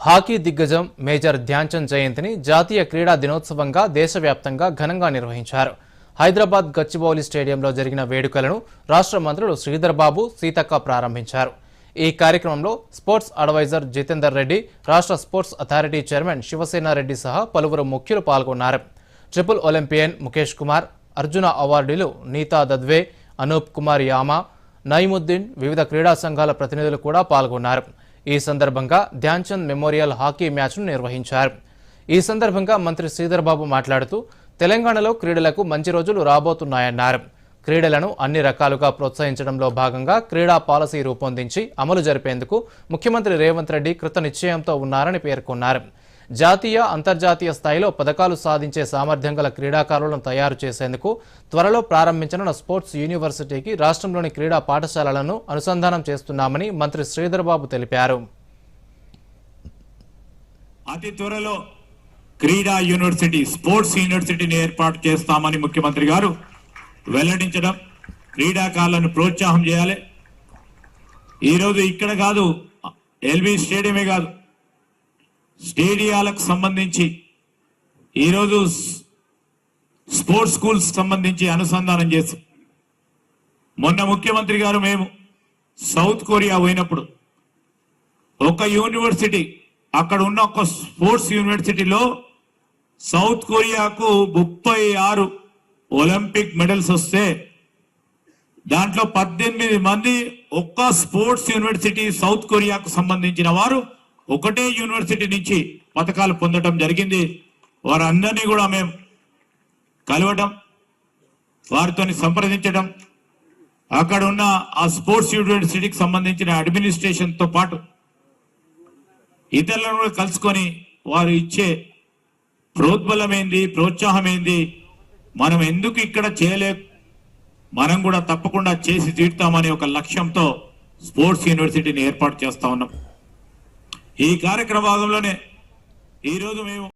Hockey దిగ్గజం major Dhyan Chand జయంతిని జాతీయ క్రీడా దినోత్సవంగా దేశవ్యాప్తంగా ఘనంగా నిర్వహించారు. హైదరాబాద్ గచ్చిబౌలి స్టేడియంలో జరిగిన వేడుకలను రాష్ట్ర మంత్రులు శ్రీధర్ బాబు సీతక్క ప్రారంభించారు. ఈ కార్యక్రమంలో స్పోర్ట్స్ అడ్వైజర్ జితేందర్ రెడ్డి రాష్ట్ర sports authority chairman Shivasena Reddy సహా పలువురు ముఖ్యులు పాల్గొన్నారు. Triple Olympian Mukesh Kumar Arjuna awards Neeta Dadwe Anoop Kumar యామా నయిముద్దీన్ వివిధ క్రీడా సంఘాల ప్రతినిధులు కూడా పాల్గొన్నారు. ఈ సందర్భంగా ధ్యాన్చంద్ మెమోరియల్ హాకీ మ్యాచ్ను నిర్వహించారు. ఈ సందర్భంగా మంత్రి శ్రీధర్బాబు మాట్లాడుతూ తెలంగాణలో క్రీడలకు మంచి రోజులు రాబోతున్నాయన్నారు. క్రీడలను అన్ని రకాలుగా ప్రోత్సహించడంలో భాగంగా క్రీడా పాలసీ రూపొందించి అమలు జరిపేందుకు ముఖ్యమంత్రి రేవంత్ రెడ్డి కృత నిశ్చయంతో ఉన్నారని పేర్కొన్నారు. జాతీయ అంతర్జాతీయ స్థాయిలో పథకాలు సాధించే సామర్థ్యం గల క్రీడాకారులను తయారు చేసేందుకు త్వరలో ప్రారంభించనున్న స్పోర్ట్స్ యూనివర్సిటీకి రాష్ట్రంలోని క్రీడా పాఠశాలలను అనుసంధానం చేస్తున్నామని మంత్రి శ్రీధర్బాబు తెలిపారు. అతి త్వరలో క్రీడా యూనివర్సిటీ స్పోర్ట్స్ యూనివర్సిటీని ఏర్పాటు చేస్తామని ముఖ్యమంత్రి గారు వెల్లడించడం క్రీడాకారులను ప్రోత్సాహం చేయాలి. ఈరోజు ఇక్కడ కాదు ఎల్బీ స్టేడియమే కాదు స్టేడియాలకు సంబంధించి ఈరోజు స్పోర్ట్స్ స్కూల్స్ సంబంధించి అనుసంధానం చేశాం మొన్న ముఖ్యమంత్రి గారు మేము సౌత్ కొరియా పోయినప్పుడు ఒక యూనివర్సిటీ అక్కడ ఉన్న ఒక స్పోర్ట్స్ యూనివర్సిటీలో సౌత్ కొరియాకు ముప్పై ఆరు ఒలింపిక్ మెడల్స్ వస్తే దాంట్లో పద్దెనిమిది మంది ఒక్క స్పోర్ట్స్ యూనివర్సిటీ సౌత్ కొరియాకు సంబంధించిన వారు ఒకటే యూనివర్సిటీ నుంచి పథకాలు పొందడం జరిగింది. వారందరినీ కూడా మేము కలవటం వారితో సంప్రదించడం అక్కడ ఉన్న ఆ స్పోర్ట్స్ యూనివర్సిటీకి సంబంధించిన అడ్మినిస్ట్రేషన్తో పాటు ఇతరులను కూడా కలుసుకొని వారు ఇచ్చే ప్రోద్బలం ఏంది ప్రోత్సాహం ఏంది మనం ఎందుకు ఇక్కడ చేయలే మనం కూడా తప్పకుండా చేసి తీరుతామనే ఒక లక్ష్యంతో స్పోర్ట్స్ యూనివర్సిటీని ఏర్పాటు చేస్తా ఉన్నాం. ఈ కార్యక్రమ భాగంలోనే ఈరోజు మేము